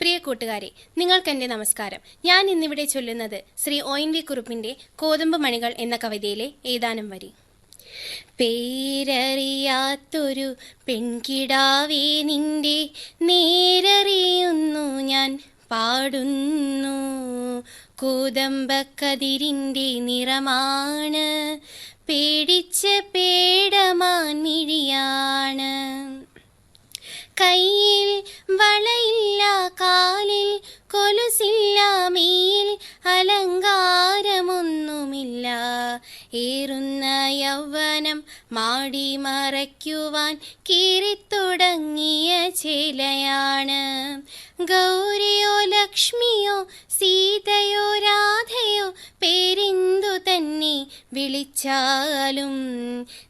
പ്രിയ കൂട്ടുകാരെ നിങ്ങൾക്കെന്റെ നമസ്കാരം. ഞാൻ ഇന്നിവിടെ ചൊല്ലുന്നത് ശ്രീ ഒ എൻ വി കുറുപ്പിന്റെ കോതമ്പ് മണികൾ എന്ന കവിതയിലെ ഏതാനും വരി. പേരറിയാത്തൊരു പെൺകിടാവേ നിന്റെ നേരറിയുന്നു ഞാൻ പാടുന്നു. കോതമ്പക്കതിരിന്റെ നിറമാണ് പേടിച്ച പേടമാൻ മിഴിയാണ്. കയ്യിൽ ഏറുന്ന യൗവനം മാടി മറയ്ക്കുവാൻ കീറിത്തുടങ്ങിയ ചിലയാണ്. ഗൗരിയോ ലക്ഷ്മിയോ സീതയോ രാധയോ പേരിന്തു തന്നെ വിളിച്ചാലും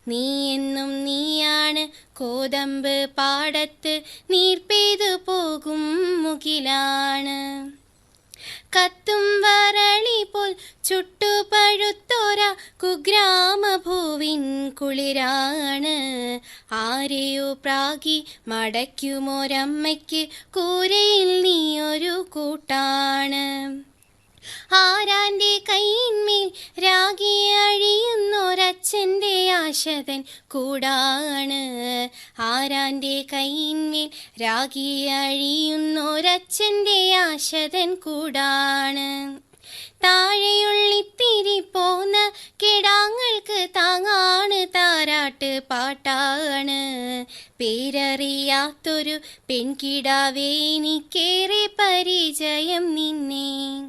നീ എന്നും നീയാണ് കോതമ്പ് പാടത്ത് നീർപ്പെയ്തു പോകും മുകിലാണ്. കത്തും പോൽ ചുട്ടുപഴുത്തോര കുഗ്രാമഭൂവിൻ കുളിരാണ്. ആരെയോ പ്രാഗി മടയ്ക്കുമൊരമ്മയ്ക്ക് കൂരയിൽ നീയൊരു കൂട്ടാണ്. ആരാന്റെ കൈയിന്മേൽ രാഗി അഴിയുന്നൊരച്ഛന്റെ ആശതൻ കൂടാണ്. ആരാന്റെ കൈയിന്മേൽ രാഗി അഴിയുന്നൊരച്ഛന്റെ ആശതൻ കൂടാണ്. താഴെയുള്ളിത്തിരി പോന്ന കിടാങ്ങൾക്ക് താങ്ങാണ് താരാട്ട് പാട്ടാണ്. പേരറിയാത്തൊരു പെൺകിടാവേ എനിക്കേറെ പരിചയം നിന്നെ.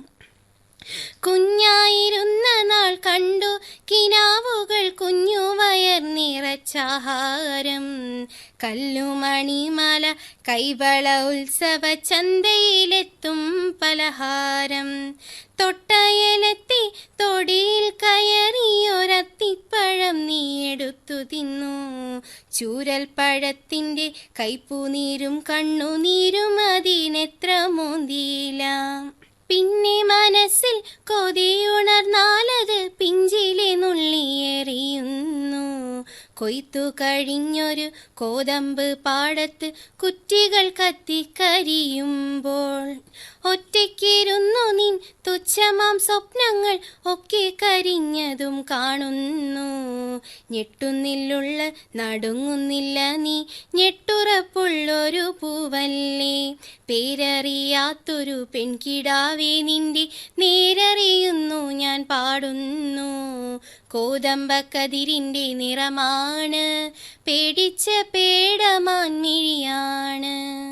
കുഞ്ഞായിരുന്ന നാൾ കണ്ടു കിനാവുകൾ കുഞ്ഞു വയർ നിറച്ചാഹാരം കല്ലുമണിമല കൈവള ഉത്സവ ചന്തയിലെത്തും പലഹാരം. തൊട്ടയലെത്തി തൊടിയിൽ കയറിയൊരത്തിപ്പഴം നീ എടുത്തു തിന്നു. ചൂരൽ പഴത്തിന്റെ കൈപ്പുനീരും കണ്ണുനീരും അതിനെത്ര കൊയ്ത്തു കഴിഞ്ഞൊരു കോതമ്പ് പാടത്ത് കുറ്റികൾ കത്തിക്കരിയുമ്പോൾ ഒറ്റയ്ക്കിരുന്നു നിൻ തുച്ഛമാം സ്വപ്നങ്ങൾ ഒക്കെ കരിഞ്ഞതും കാണുന്നു. ഞെട്ടുന്നില്ലുള്ള നടുങ്ങുന്നില്ല നീ ഞെട്ടുറപ്പുള്ളൊരു പൂവല്ലേ. പേരറിയാത്തൊരു പെൺകിടാവേ നിന്റെ നേരറിയുന്നു ഞാൻ പാടുന്നു. കോതമ്പക്കതിരിന്റെ നിറമാണ്. പേടിച്ച പേടമാൻ മിഴിയാണ്